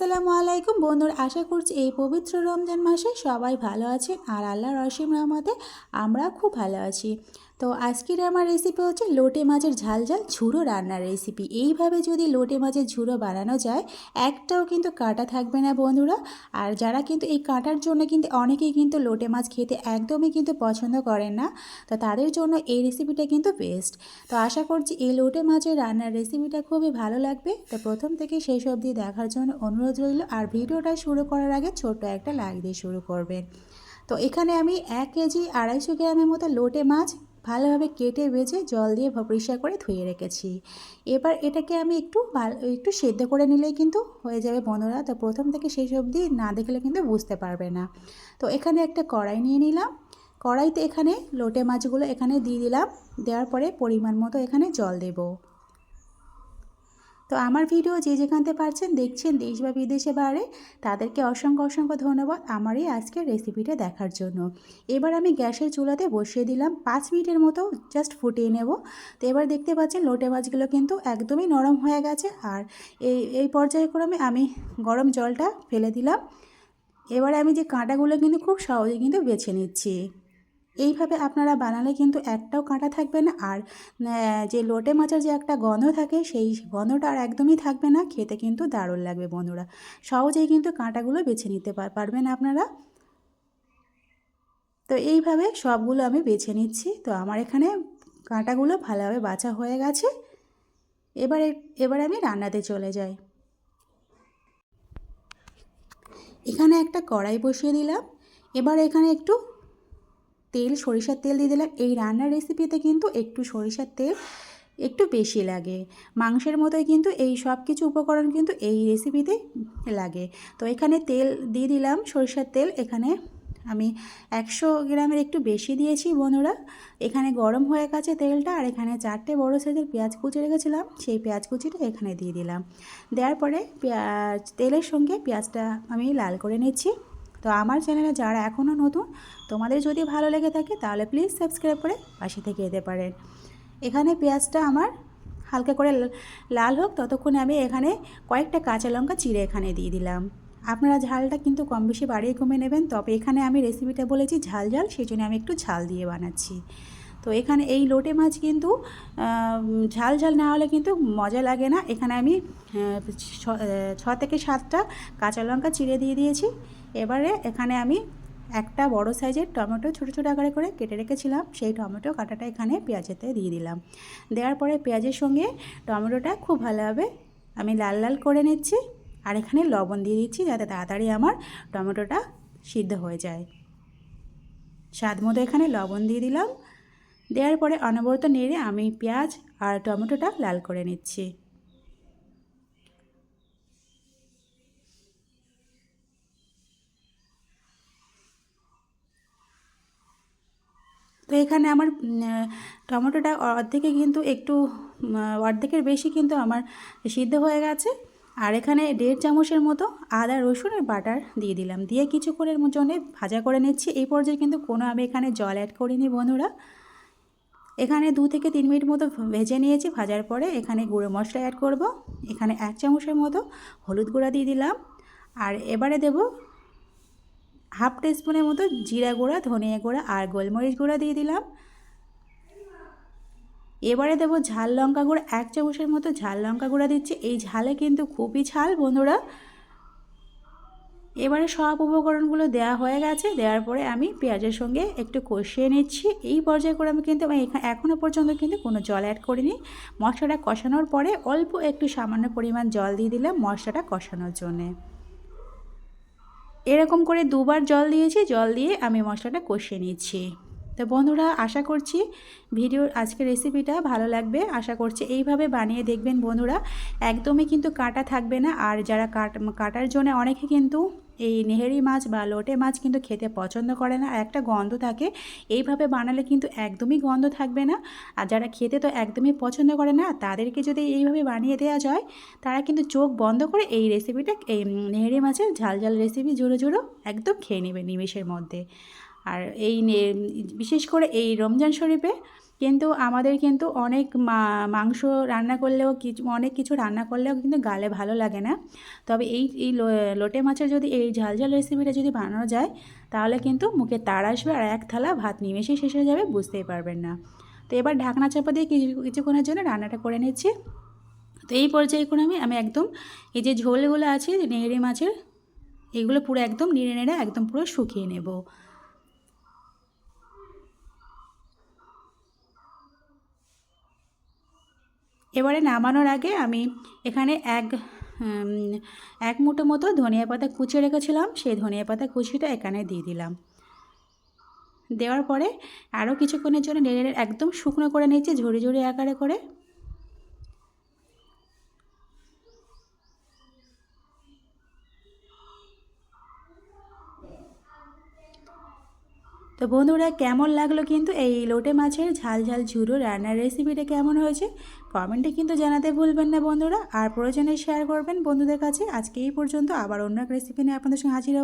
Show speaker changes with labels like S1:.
S1: আসসালামু আলাইকুম বন্ধুরা, আশা করছি এই পবিত্র রমজান মাসে সবাই ভালো আছেন আর আল্লাহর অসীম রহমতে আমরা খুব ভালো আছি। তো আজকের আমার রেসিপি হচ্ছে লোটে মাছের ঝাল ঝাল ঝুড়ো রান্নার রেসিপি এইভাবে যদি লোটে মাছের ঝুড়ো বানানো যায়, একটাও কিন্তু কাটা থাকবে না বন্ধুরা। আর যারা কিন্তু এই কাটার জন্য কিন্তু অনেকেই কিন্তু লোটে মাছ খেতে একদমই কিন্তু পছন্দ করেন না, তো তাদের জন্য এই রেসিপিটা কিন্তু বেস্ট তো আশা করছি এই লোটে মাছের রান্নার রেসিপিটা খুবই ভালো লাগবে। তো প্রথম থেকে শেষ অবধি দেখার জন্য অনুরোধ রইল, আর ভিডিওটা শুরু করার আগে ছোট্ট একটা লাইক দিয়ে শুরু করবেন। তো এখানে আমি এক কেজি আড়াইশো গ্রামের মতো লোটে মাছ ভালোভাবে কেটে বেজে জল দিয়ে পরিষ্কার করে ধুয়ে রেখেছি। এবার এটাকে আমি একটু ভালো একটু সেদ্ধ করে নিলেই কিন্তু হয়ে যাবে বন্ধুরা। তো প্রথম থেকে শেষ অবধি না দেখলে কিন্তু বুঝতে পারবে না। তো এখানে একটা কড়াই নিয়ে নিলাম। কড়াইতে এখানে লোটে মাছগুলো এখানে দিয়ে দিলাম। দেওয়ার পরে পরিমাণ মতো এখানে জল দেবো। তো আমার ভিডিও যে যেখানতে পারছেন দেখছেন দেশ বা বিদেশে বাইরে তাদেরকে অসংখ্য অসংখ্য ধন্যবাদ আমার এই আজকের রেসিপিটা দেখার জন্য। এবার আমি গ্যাসের চুলাতে বসিয়ে দিলাম পাঁচ মিনিটের মতো জাস্ট ফুটিয়ে নেব। তো এবার দেখতে পাচ্ছেন লোটে মাছগুলো কিন্তু একদমই নরম হয়ে গেছে আর এই এই পর্যায়ক্রমে আমি গরম জলটা ফেলে দিলাম। এবারে আমি যে কাঁটাগুলো কিন্তু খুব সহজে কিন্তু বেছে নিচ্ছি। এইভাবে আপনারা বানালে কিন্তু একটাও কাঁটা থাকবে না। আর যে লোটে মাছের যে একটা গন্ধ থাকে, সেই গন্ধটা আর একদমই থাকবে না। খেতে কিন্তু দারুণ লাগবে বন্ধুরা। সহজেই কিন্তু কাঁটাগুলো বেছে নিতে পারবেন আপনারা। তো এইভাবে সবগুলো আমি বেছে নিচ্ছি। তো আমার এখানে কাঁটাগুলো ভালোভাবে বাছা হয়ে গেছে। এবারে, এবার আমি রান্নাতে চলে যাই। এখানে একটা কড়াই বসিয়ে দিলাম। এবার এখানে একটু তেল, সরিষার তেল দিয়ে দিলাম। এই রান্নার রেসিপিতে কিন্তু একটু সরিষার তেল একটু বেশি লাগে। মাংসের মতোই কিন্তু এই সব কিছু উপকরণ কিন্তু এই রেসিপিতে লাগে। তো এখানে তেল দিয়ে দিলাম, সরিষার তেল। এখানে আমি একশো গ্রামের একটু বেশি দিয়েছি বন্ধুরা। এখানে গরম হয়ে গেছে তেলটা আর এখানে চারটে বড়ো সাইজের পেঁয়াজ কুচি রেখেছিলাম। সেই পেঁয়াজ কুচিটা এখানে দিয়ে দিলাম। দেওয়ার পরে পেঁয়াজ, তেলের সঙ্গে পেঁয়াজটা আমি লাল করে নিচ্ছি। তো আমার চ্যানেলে যারা এখনও নতুন, তোমাদের যদি ভালো লেগে থাকে তাহলে প্লিজ সাবস্ক্রাইব করে পাশে থেকে যেতে পারেন। এখানে পেঁয়াজটা আমার হালকা করে লাল হোক, ততক্ষণে আমি এখানে কয়েকটা কাঁচা লঙ্কা চিড়ে এখানে দিয়ে দিলাম। আপনারা ঝালটা কিন্তু কম বেশি বাড়িয়ে কমে নেবেন, তবে এখানে আমি রেসিপিটা বলেছি ঝাল ঝাল সেই জন্য আমি একটু ঝাল দিয়ে বানাচ্ছি। তো এখানে এই লোটে মাছ কিন্তু ঝাল ঝাল না হলে কিন্তু মজা লাগে না। এখানে আমি ছ থেকে সাতটা কাঁচা লঙ্কা চিড়ে দিয়ে দিয়েছি। এবারে এখানে আমি একটা বড় সাইজের টমেটো ছোটো ছোটো আকারে করে কেটে রেখেছিলাম। সেই টমেটো কাটাটা এখানে পেঁয়াজেতে দিয়ে দিলাম। দেওয়ার পরে পেঁয়াজের সঙ্গে টমেটোটা খুব ভালোভাবে আমি লাল লাল করে নিচ্ছি আর এখানে লবণ দিয়ে দিচ্ছি যাতে তাড়াতাড়ি আমার টমেটোটা সিদ্ধ হয়ে যায়। স্বাদ মতো এখানে লবণ দিয়ে দিলাম। দেওয়ার পরে অনবরত নেড়ে আমি পেঁয়াজ আর টমেটোটা লাল করে নিচ্ছি। তো এখানে আমার টমেটোটা অর্ধেকে কিন্তু একটু অর্ধেকের বেশি কিন্তু আমার সিদ্ধ হয়ে গেছে। আর এখানে দেড় চামচের মতো আদা রসুনের বাটার দিয়ে দিলাম। দিয়ে কিছুক্ষণের জন্য ভাজা করে নিচ্ছি। এই পর্যায়ে কিন্তু কোনো আমি এখানে জল অ্যাড করিনি বন্ধুরা। এখানে দু থেকে তিন মিনিট মতো ভেজে নিয়েছি। ভাজার পরে এখানে গুঁড়ো মশলা অ্যাড করব। এখানে এক চামচের মতো হলুদ গুঁড়া দিয়ে দিলাম। আর এবারে দেব হাফ টিস্পুনের মতো জিরা গুঁড়া, ধনিয়া গুঁড়া আর গোলমরিচ গুঁড়া দিয়ে দিলাম। এবারে দেবো ঝাল লঙ্কা গুঁড়া, এক চামচের মতো ঝাল লঙ্কা গুঁড়া দিচ্ছি। এই ঝালে কিন্তু খুবই ঝাল বন্ধুরা। এবারে সব উপকরণগুলো দেওয়া হয়ে গেছে। দেওয়ার পরে আমি পেঁয়াজের সঙ্গে একটু কষিয়ে নিচ্ছি। এই পর্যায়ে করে আমি কিন্তু আমি এখনও পর্যন্ত কিন্তু কোনো জল অ্যাড করিনি। মশলাটা কষানোর পরে অল্প একটু সামান্য পরিমাণ জল দিয়ে দিলাম মশলাটা কষানোর জন্যে। এরকম করে দুবার জল দিয়েছি, জল দিয়ে আমি মশলাটা কষিয়ে নিচ্ছি। তো বন্ধুরা, আশা করছি ভিডিওর আজকে রেসিপিটা ভালো লাগবে। আশা করছি এইভাবে বানিয়ে দেখবেন বন্ধুরা। একদমই কিন্তু কাটা থাকবে না। আর যারা কাট, কাটার জন্য অনেকে কিন্তু এই নেহেরি মাছ বা লোটে মাছ কিন্তু খেতে পছন্দ করে না। আর একটা গন্ধ থাকে, এইভাবে বানালে কিন্তু একদমই গন্ধ থাকবে না। আর যারা খেতে তো একদমই পছন্দ করে না, তাদেরকে যদি এইভাবে বানিয়ে দেওয়া যায়, তারা কিন্তু চোখ বন্ধ করে এই রেসিপিটা এই নেহেরি মাছের ঝাল ঝাল রেসিপি জুড়ো জুড়ো একদম খেয়ে নেবে নিমেষের মধ্যে। আর এই বিশেষ করে এই রমজান শরীফে কিন্তু আমাদের কিন্তু অনেক মাংস রান্না করলেও কিছু অনেক কিছু রান্না করলেও কিন্তু গালে ভালো লাগে না। তবে এই এই লোটে মাছের যদি এই ঝাল ঝাল রেসিপিটা যদি বানানো যায়, তাহলে কিন্তু মুখে তাড় আসবে আর এক থালা ভাত নিমেষেই শেষ হয়ে যাবে, বুঝতেই পারবেন না। তো এবার ঢাকনা চাপা দিয়ে কিছু, কিছুক্ষণের জন্য রান্নাটা করে নিচ্ছি। তো এই পর্যায়ে করে আমি আমি একদম এই যে ঝোলগুলো আছে, নেড়ে মাছের, এগুলো পুরো একদম নেড়ে নেড়ে একদম পুরো শুকিয়ে নেব। এবারে নামানোর আগে আমি এখানে এক এক মুঠো মতো ধনিয়া পাতা কুচিয়ে রেখেছিলাম। সেই ধনিয়া পাতা কুচিটা এখানে দিয়ে দিলাম। দেওয়ার পরে আরও কিছুক্ষণের জন্য নেড়ে একদম শুকনো করে নিচ্ছি ঝুড়ি ঝুড়ি আকারে করে। তো বন্ধুরা, কেমন লাগল কিন্তু এই লোটে মাছের ঝাল ঝাল ঝুরো রান্নার রেসিপিটা কেমন হয়েছে? কমেন্টে কিন্তু জানাতে ভুলবেন না বন্ধুরা। আর প্রয়োজনে শেয়ার করবেন বন্ধুদের কাছে। আজকে এই পর্যন্ত আবার অন্য এক রেসিপি নিয়ে আপনাদের সঙ্গে হাজির